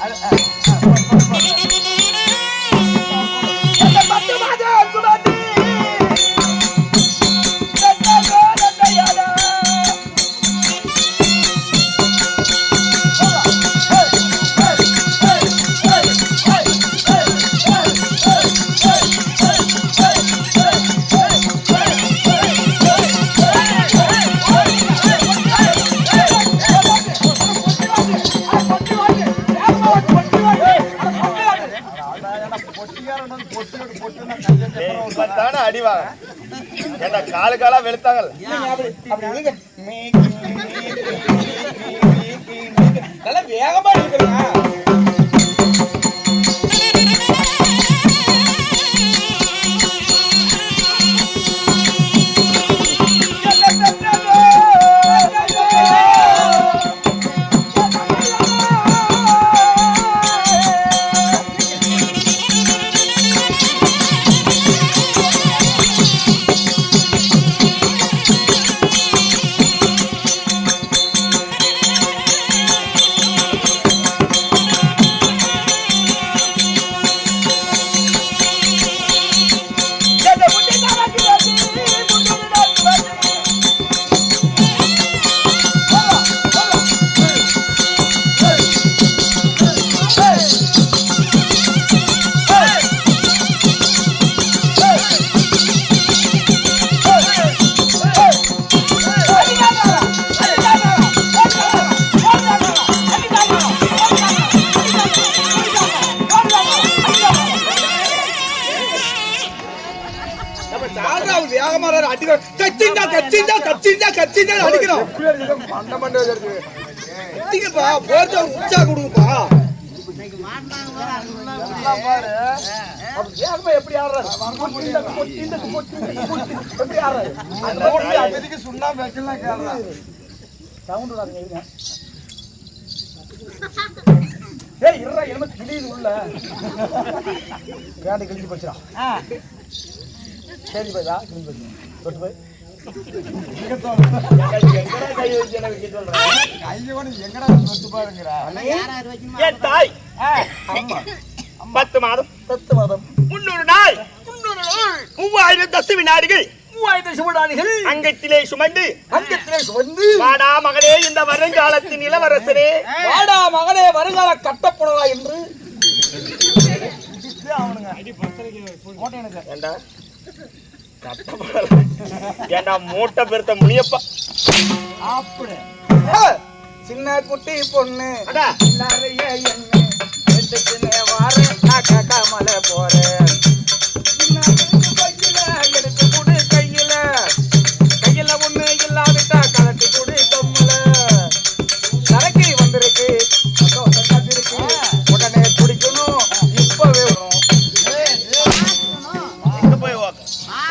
அந்த அடிவாங்க ஏண்டா காலு காலா வெளுத்தாங்கல் நல்லா வேகமா இருக்கிறீங்க இருடா என்னமோ கிளியுது உள்ள. சரி போச்சு. தொட்டு போய். பத்து மாதம் பத்து மாதம். முன்னூறு நாள். மூவாயிரம் தசு வினாடிகள். மூவாயிரத்து சிவடானிகள் அங்கத்திலே சுமந்து. அங்கத்திலே சுமந்து வாடா மகளே இந்த வருங்காலத்தின் இளவரசரே. வாடா மகளே வருங்கால கட்டப்படலா என்று ஏண்டா? ஏண்டா மூட்டை பெருத்த முனியப்பா? ஆ, சின்ன குட்டி பொண்ணு. நிறைய வாரேன். நான் கேட்காமல போறேன்.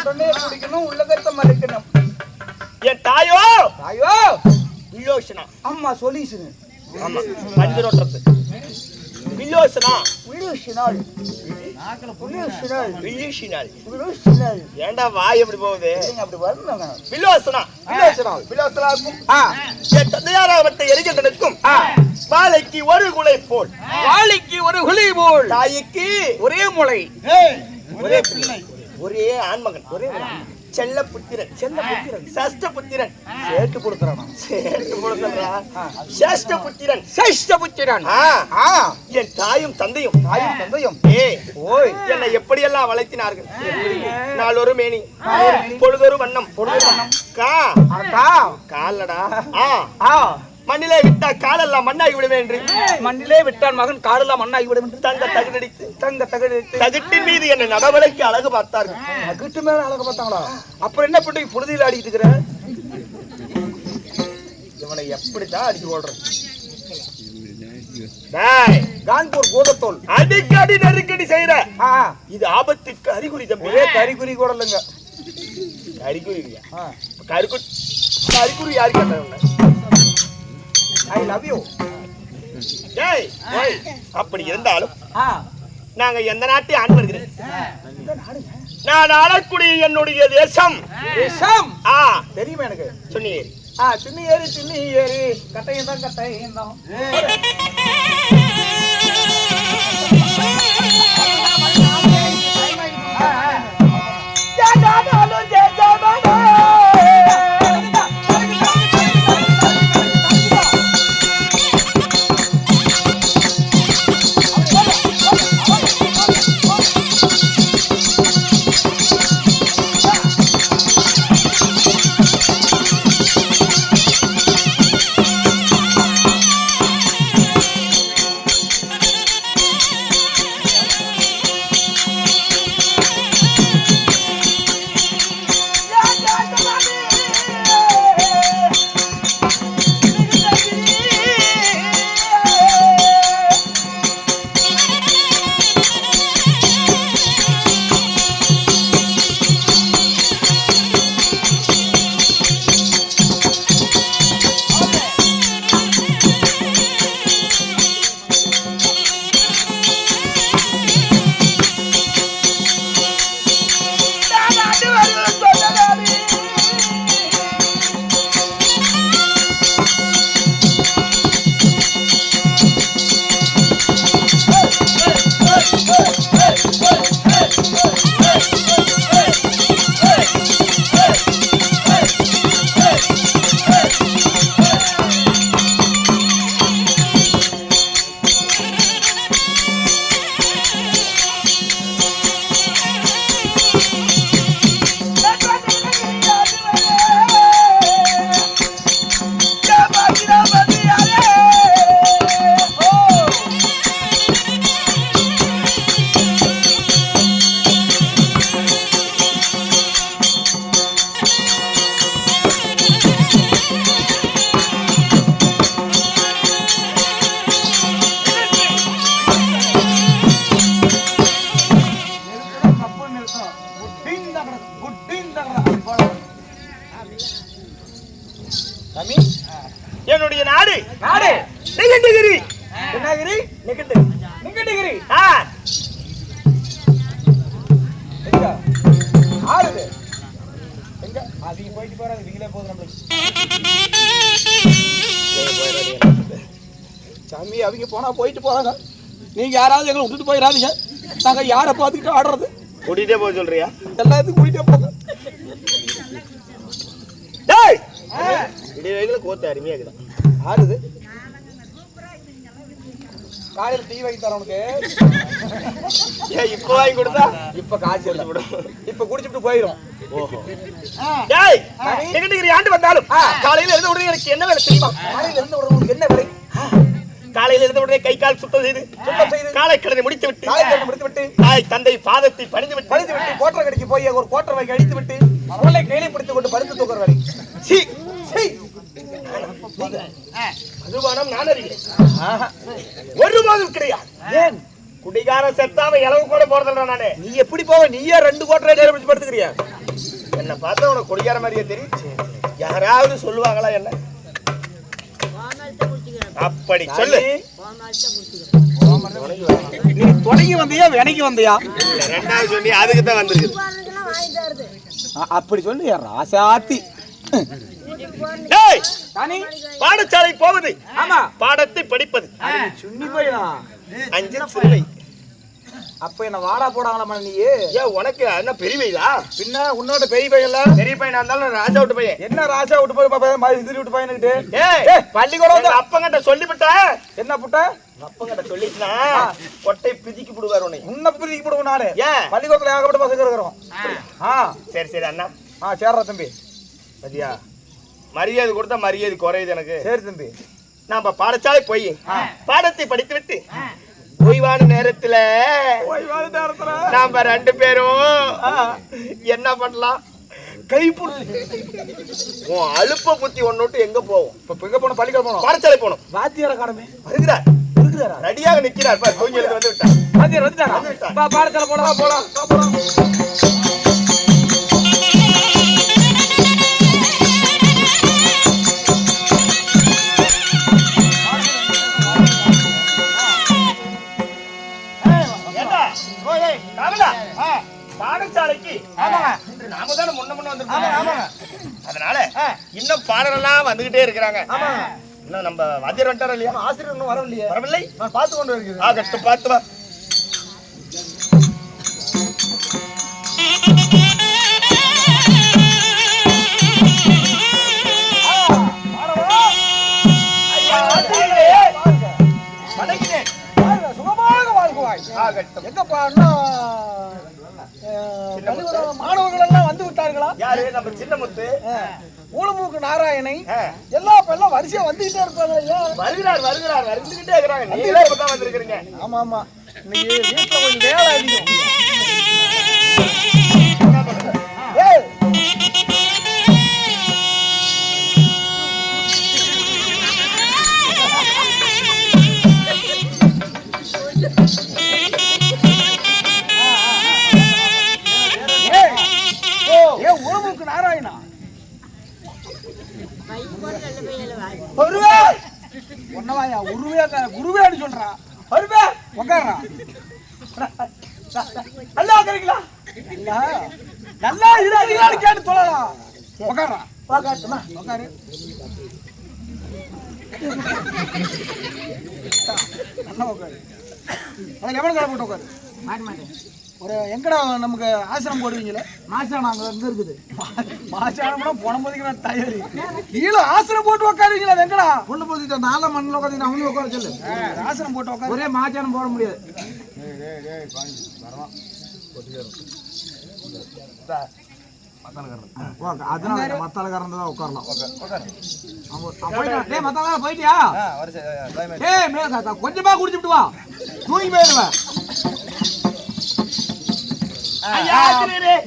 உடனே குடிக்கணும் உள்ளகத்தை மறைக்கணும். என் தாயோ? ஐயோ வில்லோசனா. அம்மா சொல்லிசுங்க ஆமா பஞ்சு ரோட்டத்து. வில்லோசனா. விழுசினாள் விழுசினாள் வில்லீஷினாள் விழுசினாள் ஏண்டா வாய் எப்படி போகுது? அப்படி வரணுங்க. வில்லோசனா. விழுசினாள் வில்லோசனாக்கும். என் தந்தையாராவட்ட எரிகின்றனுக்கும் வாழைக்கு ஒரு குலை போல். வாளிக்கு ஒரு குழி போல். தாய்க்கு ஒரே முளை. ஒரே பிள்ளை. ஒரே ஆண்மகன் ஒரே செல்ல புத்திரன் செல்ல புத்திரன் சஷ்ட புத்திரன். சேர்த்து கொடுத்துறானா சேர்த்து கொடுத்தா சேஷ்ட புத்திரன். சிஷ்ட புத்திரன். என் தாயும் தந்தையும். தாயும் தந்தையும். ஏ. ஓய். என்னை எப்படியெல்லாம் வளர்த்தினார்கள்? நாளொரு மேனி பொழுதொரு வண்ணம். கா. அக்கா காலடா ஆ. ஆ. மண்ணிலே விட்டா காலெல்லாம் மண்ணாகி விடுவேன் என்று. மண்ணிலே விட்டான் மகன் காடெல்லாம் மண்ணாகி விடும் என்று தங்க தகுதடித்து தங்க தகடு தகுட்டின் மீது என்னை நடவடிக்கை அழகு பார்த்தார்கள். அகிட்டு மேல அழக பார்த்தாங்களா? அப்புறம் என்ன பண்ணி புழுதியில் ஆடிட்டு இருக்கிற? இவனை எப்படித்தான் அடிச்சு ஓடுறது? டேய், கான்பூர் பூதத்தோல். அடிக்கடி நெருக்கடி செய்யற. இது ஆபத்துக்கு அறிகுறி தம்பி. ஒரே கறிகுறி கூட இல்லைங்க. அறிகுறி கருக்குறி யாரு கேட்டாங்க? ஐ லவ் யூ ஏய் ஏய் அப்படி இருந்தாலும் நாங்க எந்த நாட்டை ஆண்டு நான் ஆளக்கூடிய என்னுடைய தேசம். தேசம்? ஆ. தெரியுமா எனக்கு? சுன்னியேரி ஆ சுன்னியேரி ஏறி கட்டையும் தான் கட்டையும் தான். ஏ நாடாலும் தேசம் போதும் நம்மளுக்கு. சாமி அவங்க போனா போயிட்டு போறாங்க. நீங்க யாராவது எங்களை விட்டுட்டு போயிடாதீங்க. நாங்க யாரை பார்த்துக்கிட்டு ஆடுறது? கூட்டிகிட்டே போக சொல்றியா? எல்லாத்துக்கும் கூட்டிட்டே போங்க. டேய்! இடி வயதுல கோத்து அருமையா இருக்குதான் ஆறுது காலையில டீ வாங்கி தரேன் உனக்கு. ஏன் இப்போ வாங்கி கொடுத்தா? இப்ப காசு இல்லை. இப்ப குடிச்சிட்டு போயிடும் ஓஹோ. டேய் நெகட்டிகிரி ஆண்டு வந்தாலும். காலையில இருந்து உடனே எனக்கு என்ன வேலை தெரியுமா? காலையில இருந்து உடனே உனக்கு என்ன வேலை? காலையில இருந்து உடனே கை கால் சுத்தம் செய்து சுத்தம் செய்து. காலை கடனை முடித்து விட்டு காலை கட்டு முடித்து விட்டு தாய் தந்தை பாதத்தை பணிந்து விட்டு படுத்து விட்டு கோட்டரை கடைக்கு போய் ஒரு கோட்டரை வாங்கி அடித்து விட்டு அவளை கையில பிடித்து கொண்டு படுத்து தூக்குற வேலை. மதுபானம் நான் ஒரு மாதம் கிடையாது. ஏன்? குடிகார செத்தாம இளவு கூட போறதில்ல நானு. நீ எப்படி போவ? நீயே ரெண்டு கோட்டரை கையில பிடிச்சு படுத்துக்கிறியா? என்ன பார்த்தா உனக்கு குடிகார மாதிரியே தெரியும். யாராவது சொல்லுவாங்களா என்ன? அப்படி சொல்லு. நீ தொடங்கி வந்தியா வினைக்கு வந்தியா? ரெண்டாவது சொல்லி அதுக்கு தான் வந்திருக்கு அப்படி சொல்லு ராசாத்தி. பாடசாலை போவது ஆமா. பாடத்தை படிப்பது. சுண்ணி போயிடா. அஞ்சு சிறுவை அப்ப என்ன வாடா போடாங்களாமா நீ? ஏன் உனக்கு என்ன பெரிய வயதா பின்ன உன்னோட பெரிய பையன்ல பெரிய பையனா இருந்தாலும் ராஜா விட்டு பையன். என்ன ராஜா விட்டு போய் பாப்பா? மாதிரி இது விட்டு பையனுக்கிட்டு ஏய் பள்ளிக்கூடம் வந்து அப்பங்கிட்ட சொல்லிவிட்டேன் என்ன புட்ட? அப்பங்கிட்ட சொல்லிட்டுனா கொட்டை பிதிக்கி போடுவார் உன்னை. உன்னை பிரிக்க போடுவோம் நானு. ஏன் பள்ளிக்கூடத்துல ஏகப்பட்ட பசங்க இருக்கிறோம். ஆ. சரி சரி அண்ணா. ஆ சேர்றா தம்பி. சரியா? மரியாதை கொடுத்தா மரியாதை குறையுது எனக்கு. சரி தம்பி. நாம பாடசாலை போய் பாடத்தை படித்து விட்டு ஓய்வான நேரத்துல நாம ரெண்டு பேரும் என்ன பண்ணலாம்? கைப்புடி உன் அலுப்ப புத்தி ஒன்னோட்டு எங்க போவோம் இப்ப எங்க போனோம் பள்ளிக்கூடம் போனோம் பாடசாலை போனோம் வாத்தியார காணமே வருகிறார். இருக்குதாரா ரெடியாக நிக்கிறார் பார் தூங்கி எழுந்து வந்து விட்டார். வாத்தியார் வந்துட்டாரா வந்து விட்டார். பா பாடத்துல போலாம் போலாம் போலாம். ராமலா, பாடசாலைக்கு. இன்று நாம தானே முன்ன முன்ன வந்திருக்கோம். அதனால இன்னும் பாடலாம் வந்துகிட்டே இருக்கிறாங்க. இன்னும் நம்ம வாத்தியார் வந்துட்டாரா இல்லையா? ஆசிரியர் இன்னும் வரவில்லையே. வரவில்லை? நான் பார்த்து கொண்டு வருகிறேன். ஆகட்டும் பார்த்து ஆகட்டும். எங்க பாருன்னா மாணவர்கள் எல்லாம் வந்து விட்டார்களா? யாரு? நம்ம சின்ன முத்து ஊழமூக்கு நாராயணை. எல்லா பெல்லாம் வரிசையா வந்துகிட்டே இருப்பாங்க ஐயா. வருகிறார் வருகிறார். வந்துகிட்டே இருக்கிறாங்க. நீங்களே இப்பதான் வந்திருக்கிறீங்க. ஆமா ஆமா. இன்னைக்கு வீட்டுல கொஞ்சம் வேலை அதிகம். ஒன்னவாயா உருவே குருவேன்னு சொல்றா. வருவே உட்காரா நல்லா உட்காருங்களா நல்லா. நல்லா இருக்கிறான்னு கேட்டு சொல்லலாம் உட்காரா உட்காருமா உட்காரு நல்லா உட்காரு அதுக்கு எவ்வளோ கடை போட்டு உட்காரு ஒரு எங்கடா நமக்கு ஆசிரமம் போடுவீங்களே? மாசானம் அங்கே எங்கே இருக்குது? மாசானம்னா போன போதுக்கு நான் தயாரி. கீழே ஆசிரம் போட்டு உட்காருவீங்களா எங்கடா? பொண்ணு போதுக்கு ஆல மண்ணில் உட்காந்து அவங்க உட்கார சொல்லு. ஆசிரம் போட்டு உட்காரு ஒரே மாசானம் போட முடியாது. கொஞ்சமா குடிச்சுட்டு வா. தூங்கி போயிருவேன்.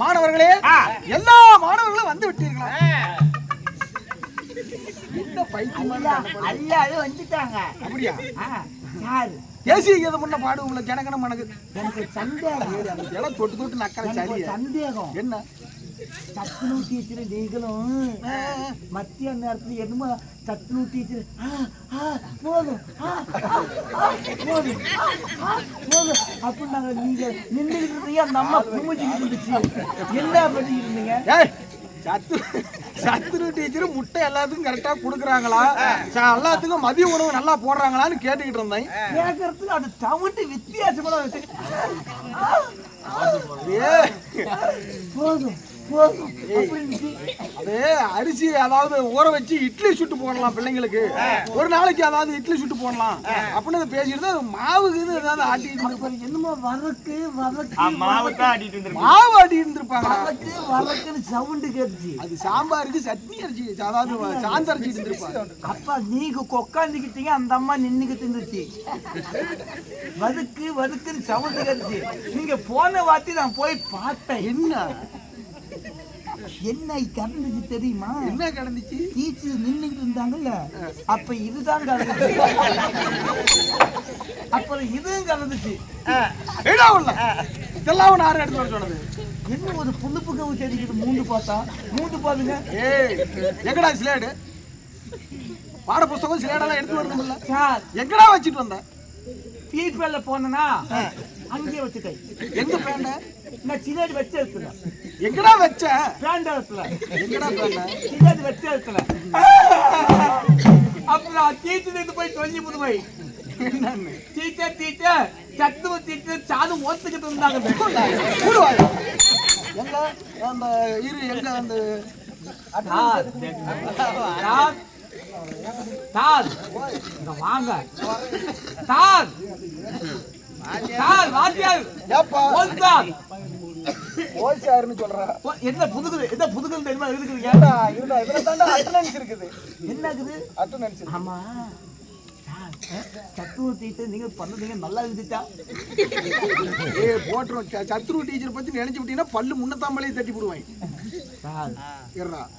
மாணவர்களே. எல்லா மாணவர்களும் வந்து விட்டீர்களா? என்ன பைத்தியம் எல்லாரும் வந்துட்டாங்க. அப்படியா? தேசிய கீதம் முன்ன பாடு உங்களுக்கு கிணக்கணும் எனக்கு எனக்கு சந்தேகம். இடம் தொட்டு தொட்டு நக்கற சரி சந்தேகம். என்ன? சத்துணவு டீச்சர் நீங்களும் மத்திய நேரத்துல என்னமோ சத்து டீச்சர். போதும். ஆ, ஆ, ஆ, போதும். போதும். அப்படின்னாங்க நீங்க நின்றுகிட்டு இருந்தீங்க. அந்த அம்மா இருந்துச்சு. என்ன பண்ணிக்கிட்டு இருந்தீங்க? சத்து சத்துரு டீச்சர் முட்டை எல்லாத்துக்கும் கரெக்டா கொடுக்குறாங்களா? ச- எல்லாத்துக்கும் மதிய உணவு நல்லா போடுறாங்களான்னு கேட்டுக்கிட்டு இருந்தேன். கேட்கறதுக்கு அது சவுண்டு வித்தியாசமா இருக்கு. ஏய், போதும். போதும் அரிசி அதாவது ஊற வச்சு இட்லி சுட்டு போடலாம் பிள்ளைங்களுக்கு. ஒரு நாளைக்கு அதாவது இட்லி சுட்டு போடலாம். அப்படின்னு பேசிட்டு தான் மாவுக்கு இது ஏதாவது ஆட்டிட்டு என்னமோ வரக்கு வரக்கு மாவு மாவு ஆட்டிட்டு இருந்திருப்பாங்க. வரக்கு வரக்குன்னு சவுண்டு கேட்டுச்சு. அது சாம்பாருக்கு சட்னி அரிசி அதாவது சாந்த அரிசி இருந்திருப்பாங்க. அப்பா நீங்க உட்காந்துக்கிட்டீங்க அந்த அம்மா நின்னுக்கிட்டு இருந்துச்சு. வதுக்கு வதுக்குன்னு சவுண்டு கேட்டுச்சு. நீங்க போன வாட்டி நான் போய் பார்த்தேன். என்ன? என்ன கறந்துச்சு தெரியுமா? என்ன கிடந்துச்சு? டீச்சர் நின்னுக்கிட்டு இருந்தாங்கல்ல. அப்ப இதுதான் கலந்துச்சு அப்புறம் இதுவும் கலந்துச்சு ஏடா உள்ள. இதெல்லாம் நான் எடுத்து சொன்னது என்ன ஒரு புழுப்பு கவு செடிக்கிட்டு மூண்டு பார்த்தா? மூண்டு பாருங்க. ஏய் எங்கடா சிலேடு? பாட புஸ்தகம் சிலேடெல்லாம் எடுத்து வரணும்ல. சார். எங்கடா வச்சிட்டு வந்த? பீப்பல்ல போனனா? அங்கேயே வச்சுட்டேன். எங்க பேண்ட? நான் சின்னாடி வச்ச இடத்துல எங்கடா வச்ச? பேண்ட இடத்துல எங்கடா பேண்ட சின்னாடி வச்ச இடத்துல அப்புறம் டீச்சர் இருந்து போய் சொல்லி புதுமை என்னன்னு? டீச்சர் டீச்சர் சத்துவ டீச்சர் சாது ஓத்துக்கிட்டு இருந்தாங்க. கூடுவாய் எங்க? அந்த இரு எங்க அந்த இங்க வாங்க. சார் சார் வாத்தியார். ஏப்பா? சொல்ற. என்ன புதுகுது? என்ன புதுகுது தெரியுமா? இருக்குதுங்க ஏடா இருடா இதுல தாண்டா அட்டனன்ஸ் இருக்குது. என்ன இருக்குது. அட்டனன்ஸ் ஆமா. சார் சத்துவ டீச்சர் நீங்க பண்ணதுங்க நல்லா இருந்துச்சா? ஏய் போட்டுரும். ச- சத்ரு டீச்சர் பத்தி நினைச்சு விட்டீங்கன்னா பல்லு முன்னத்தாம்பளையும் தட்டி போடுவாங்க. சார்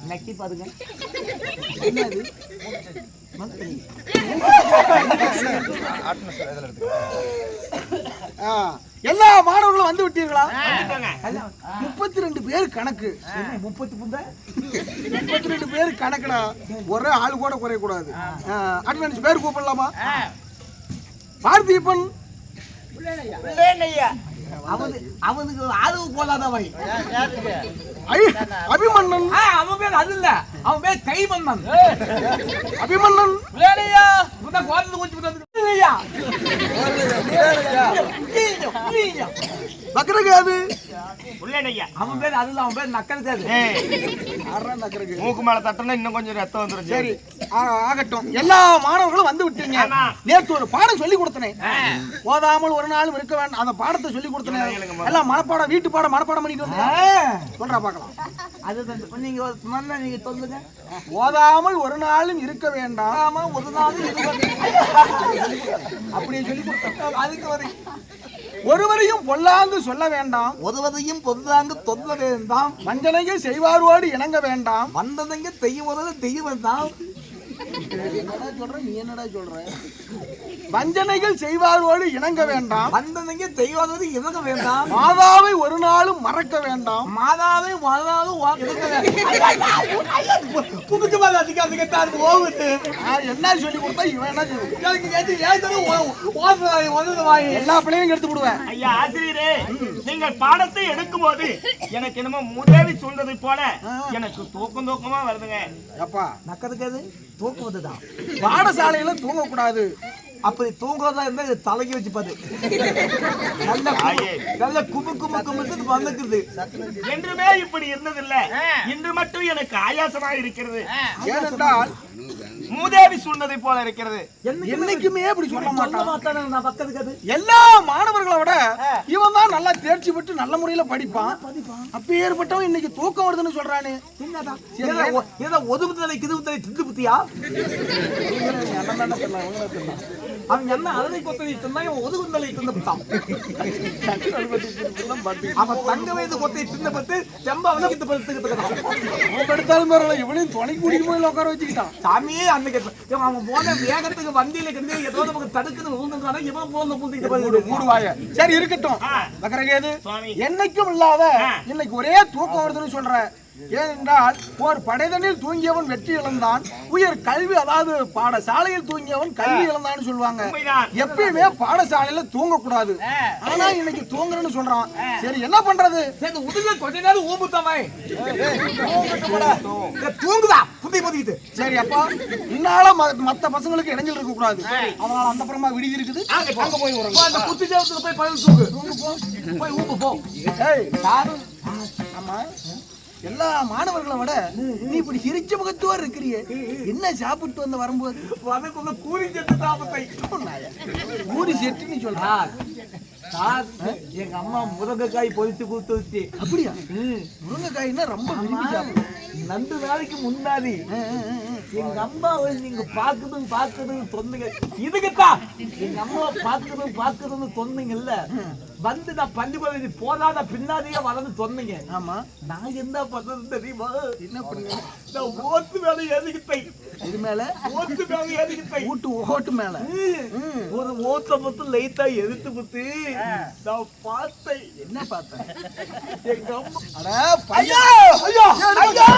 நக்கி பாருங்க. என்ன இது மந்திரி ஆ, எல்லா மாணவர்களும் வந்து விட்டீர்களா. முப்பத்தி ரெண்டு பேர் கணக்கு. முப்பத்தி முப்பத்தி ரெண்டு பேர் கணக்குடா. ஒரே ஆள் கூட குறைய கூடாது அட்டனன்ஸ் பேர் கூப்பிடலாமா? பார்த்திபன். அவனு அவனுக்கு ஆதரவு போலாதவை அபிமன்னன் அவன் பேர் அது இல்ல. அவன் பேர் கைமன்னன் அபிமன்னன் விளையாடையா இப்பதான் கோரத்து குச்சி விளையா நக்கரகாது அவன் பேர் அது இல்ல அவன் பேர் ஆறா நக்கரகு மூக்கு மேல தட்டணும் இன்னும் கொஞ்சம் ரத்தம் வந்துரும் சரி ஆகட்டும். எல்லா மாணவர்களும் வந்து விட்டீங்க. நேத்து ஒரு பாடம் சொல்லி கொடுத்தனே. ஓதாமல் ஒரு நாளும் இருக்க வேண்டாம் அந்த பாடத்தை சொல்லி கொடுத்தனே. எல்லாம் மனப்பாடம் வீட்டு பாடம் மனப்பாடம் பண்ணிட்டு வந்து சொல்றா பார்க்கலாம். அது நீங்க மன்ன நீங்க சொல்லுங்க. ஓதாமல் ஒரு நாளும் இருக்க வேண்டாம். ஆமா ஒரு நாள் இது வந்து- அப்படியே சொல்லி கொடுத்தேன் அதுக்கு ஒரு ஒருவரையும் பொல்லாங்கு சொல்ல வேண்டாம். ஒருவதையும் பொருளாங்க தொல்ல வேண்டாம். வஞ்சனைகள் செய்வாரோடு இணங்க வேண்டாம். வந்ததைங்க தெய்வம் தெய்வம் தான் என்னடா சொல்ற? நீ என்னடா சொல்ற? வஞ்சனைகள் செய்வாரோடு இணங்க வேண்டாம். வந்ததைங்க தெய்வம் வருது இவங்க வேண்டாம். மாதாவை ஒரு நாளும் மறக்க வேண்டாம். மாதாவே மாதாவும் புதுக்கு மேல அதிகாரிங்க தான் ஓவிட்டு நான் என்ன சொல்லி கொடுத்தா இவன் என்ன சொல்லி? எனக்கு கேட்டு ஒன்று வாய் எல்லா பிள்ளையும் எடுத்து விடுவேன் ஐயா ஆசிரியரே நீங்கள் பாடத்தை எடுக்கும் போது எனக்கு என்னமோ முதவி சொல்றது போல எனக்கு தூக்கம் தூக்கமா வருதுங்க. அப்பா நக்கதுக்கு அது தூக்குவதுதான் பாடசாலையில தூங்கக்கூடாது. அப்படி தூங்குறதா இருந்தா இது தலைக்கு வச்சு பாரு. நல்ல நல்ல குபு குபு குபுன்னு வந்துக்குது என்றுமே இப்படி இருந்ததில்ல. இன்று மட்டும் எனக்கு ஆயாசமா இருக்கிறது. ஏனென்றால் மூதேவி சொன்னதை போல இருக்கிறது. என்னைக்குமே அப்படி சொல்ல மாட்டான். நான் பக்கத்துக்கு எல்லா மாணவர்களை விட இவன் தான் நல்லா தேர்ச்சி பெற்று நல்ல முறையில படிப்பான். அப்பேற்பட்டவன் இன்னைக்கு தூக்கம் வருதுன்னு சொல்றானே. ஏதோ ஒ- ஏதோ ஒதுவு தலை கிதுவு தலை திண்டு புத்தியா? அவன் என்ன அழகை கொத்தனை தின்னா இவன் ஒதுவு தலை திண்டு புத்தான் அவன் தங்க வயது கொத்தை தின்ன பத்து செம்ப அவனுக்கு படுத்துக்கிட்டு அவன் எடுத்தாலும் பரவாயில்ல இவனையும் துணைக்கு கூட்டிட்டு போய் உட்கார வச்சுக்கிட்டான். சாமியே அன்னைக்கு இவன் அவன் போன வேகத்துக்கு வண்டியில கிண்டு ஏதோ நமக்கு தடுக்குன்னு இவன் போன பூந்திக்கிட்டு மூடுவாய சரி இருக்கட்டும். என்னைக்கும் இல்லாத. இன்னைக்கு ஒரே தூக்கம் வருதுன்னு சொல்ற ஏனென்றால் ஒரு படைதனில் தூங்கியவன் வெற்றி இழந்தான். உயர் கல்வி அதாவது பாடசாலையில் தூங்கியவன் கல்வி இழந்தான்னு சொல்லுவாங்க. எப்பயுமே பாடசாலையில தூங்கக்கூடாது. ஆனா இன்னைக்கு தூங்குறேன்னு சொல்றான். சரி என்ன பண்றது? உதுல கொஞ்ச நேரம் ஊம்புத்தாமே தூங்குதா புத்தி புதிக்குது சரி அப்பா இன்னால மத்த பசங்களுக்கு இடைஞ்சல் இருக்க கூடாது அதனால அந்த புறமா விடுதி இருக்குது. அங்க போய் உறங்கு. அந்த குத்தி தேவத்துல போய் பதில் தூங்கு. போய் ஊம்பு போ. ஏய் ஆமா எல்லா மாணவர்களை விட நீ இப்படி சிரிச்ச முகத்தோர் இருக்கிறியே. என்ன சாப்பிட்டு வந்து வரும்போது அதுக்குள்ள கூலி செத்து தாமத்தை ஊடி செட்டு நீ சொல்ற. எங்க அம்மா முருங்கைக்காய் பொரிச்சு கொடுத்து வச்சு. அப்படியா? முருங்கைக்காய்னா ரொம்ப ரெண்டு நாளைக்கு முன்னாடி. எங்க அம்மாவை நீங்க பாக்குதும் பாக்குதுன்னு சொன்னீங்க. இதுக்குத்தான் எங்க அம்மாவை பாக்குதும் பாக்குதுன்னு சொன்னீங்கல்ல. வந்து நான் பள்ளிக்கூடம் போதாத பின்னாடியே வரன்னு சொன்னீங்க. ஆமா. நான் என்ன பண்றது தெரியுமா? என்ன பண்ணுங்க நான் ஓட்டு வேலை எதுக்கிட்டேன் இது மேல? ஓட்டு வேலை எதுக்கிட்டேன் ஊட்டு ஓட்டு மேல. ஒரு ஓட்ட மட்டும் லைட்டா எடுத்து புத்து நான் பார்த்தேன். என்ன பார்த்தேன்? எங்க அம்மா அட பையா ஐயோ! ஐயோ! ஐயா!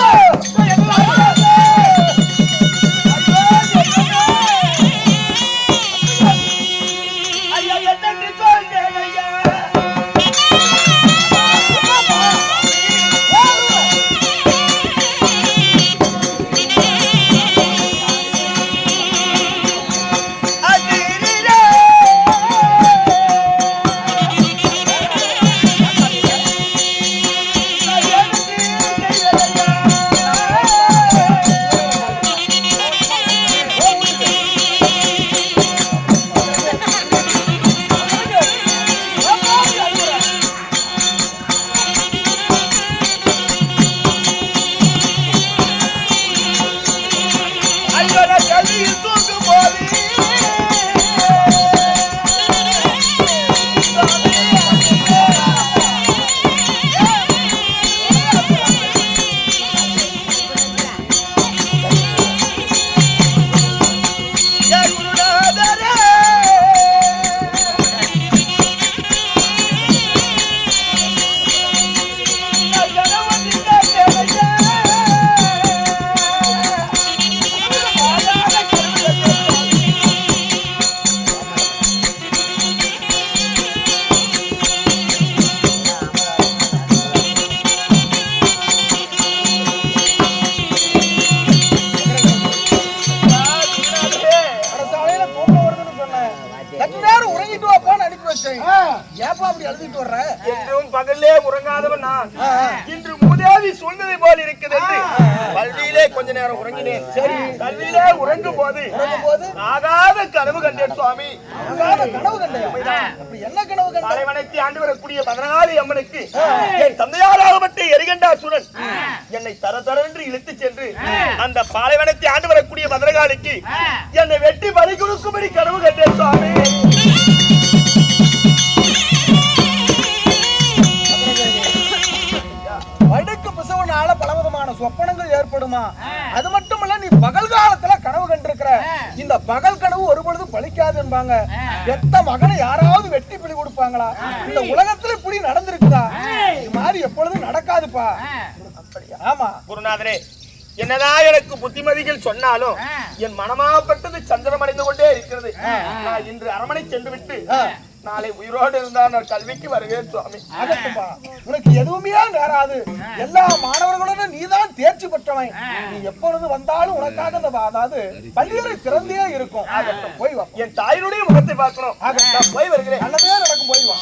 ஏப்பா அப்படி அழுதுட்டு வர்ற? என்றும் பகல்லே உறங்காதவன் நான். இன்று மூதேவி சூழ்நிலை போல் இருக்குது என்று பள்ளியிலே கொஞ்ச நேரம் உறங்கினேன். சரி. கல்வியிலே உறங்கும் போது ஆகாத கனவு கண்டேன் சுவாமி. அழகான கனவு கண்டையா? அப்படி என்ன கனவு கண்ட தலைவனத்தை ஆண்டு வரக்கூடிய பதினாலு அம்மனுக்கு என் தந்தையாராகப்பட்ட எரிகண்டாசுரன் என்னை தர தரென்று இழுத்துச் சென்று அந்த பாலைவனத்தை ஆண்டு வரக்கூடிய பத்திரகாளிக்கு என்னை வெட்டி பலி கொடுக்கும்படி கனவு கண்டேன் சுவாமி. சொப்பனங்கள் ஏற்படுமா? அது மட்டுமல்ல நீ பகல் காலத்துல கனவு கண்டிருக்கிற. இந்த பகல் கனவு ஒரு பொழுது பலிக்காது என்பாங்க. எத்த மகனை யாராவது வெட்டி பிடி கொடுப்பாங்களா? இந்த உலகத்துல இப்படி நடந்திருக்குதா? இது மாதிரி எப்பொழுதும் நடக்காதுப்பா. ஆமா. குருநாதரே என்னதான் எனக்கு புத்திமதிகள் சொன்னாலும் என் மனமாப்பட்டது சந்திரமடைந்து கொண்டே இருக்கிறது. நான் இன்று அரமனை சென்று விட்டு நாளை உயிரோடு இருந்தா நான் கல்விக்கு வருவேன் சுவாமி. ஆகட்டும்பா உனக்கு எதுவுமே நேராது. எல்லா மாணவர்களுடன் நீதான் தேர்ச்சி பெற்றவன். நீ எப்பொழுது வந்தாலும் உனக்காக அந்த வா- அதாவது பள்ளியறை திறந்தே இருக்கும். ஆகட்டும் போய் வா. என் தாயினுடைய முகத்தை பார்க்கணும். நான் போய் வருகிறேன். நல்லதே நடக்கும். போய் வா.